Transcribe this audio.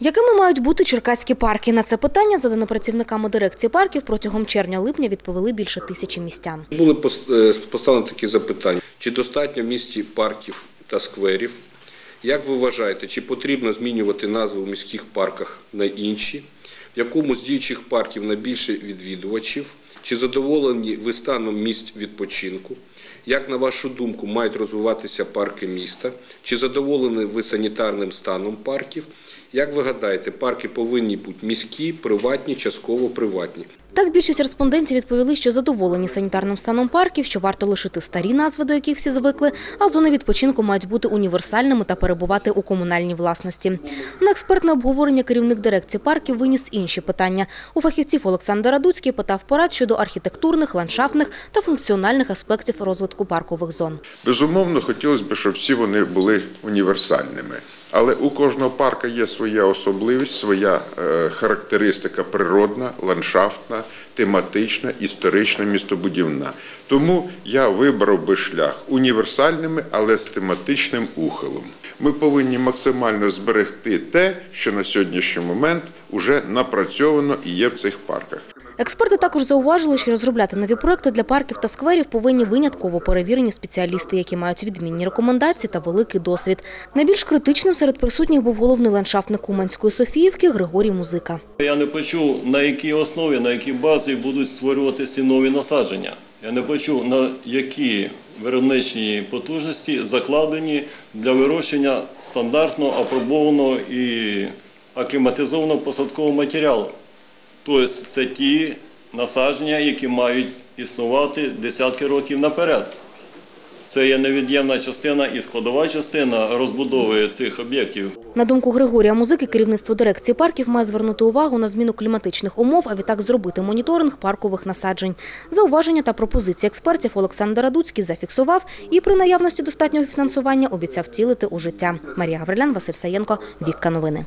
Якими мають бути черкаські парки? На це питання, задане працівниками дирекції парків, протягом червня-липня відповіли більше тисячі містян. Були е, поставлені такі запитання: чи достатньо в місті парків та скверів? Як ви вважаєте, чи потрібно змінювати назви в міських парках на інші? В якому з діючих парків найбільше відвідувачів? Чи задоволені ви станом місць відпочинку? Як на вашу думку мають розвиватися парки міста? Чи задоволені ви санітарним станом парків? Як ви гадаєте, парки повинні бути міські, приватні, частково приватні? Так, більшість респондентів відповіли, що задоволені санітарним станом парків, що варто лишити старі назви, до яких всі звикли, а зони відпочинку мають бути універсальними та перебувати у комунальній власності. На експертне обговорення керівник дирекції парків виніс інші питання. У фахівців Олександр Радуцький питав порад щодо архітектурних, ландшафтних та функціональних аспектів розвитку паркових зон. Безумовно, хотілося б, щоб всі вони були універсальними. Але у кожного парка є своя особливість, своя е, характеристика природна, ландшафтна, тематична, історична, містобудівна. Тому я вибрав би шлях універсальними, але з тематичним ухилом. Ми повинні максимально зберегти те, що на сьогоднішній момент вже напрацьовано і є в цих парках. Експерти також зауважили, що розробляти нові проекти для парків та скверів повинні винятково перевірені спеціалісти, які мають відмінні рекомендації та великий досвід. Найбільш критичним серед присутніх був головний ландшафтник Уманської Софіївки Григорій Музика. Я не почув, на якій основі, на якій базі будуть створюватися нові насадження. Я не почув, на які виробничі потужності закладені для вирощення стандартного, апробованого і акліматизованого посадкового матеріалу. Тобто це ті насадження, які мають існувати десятки років наперед. Це є невід'ємна частина і складова частина розбудови цих об'єктів. На думку Григорія Музики, керівництво дирекції парків має звернути увагу на зміну кліматичних умов, а відтак зробити моніторинг паркових насаджень. Зауваження та пропозиції експертів Олександр Радуцький зафіксував і при наявності достатнього фінансування обіцяв втілити у життя. Марія Гаврилян, Василь Саєнко, Вікка Новини.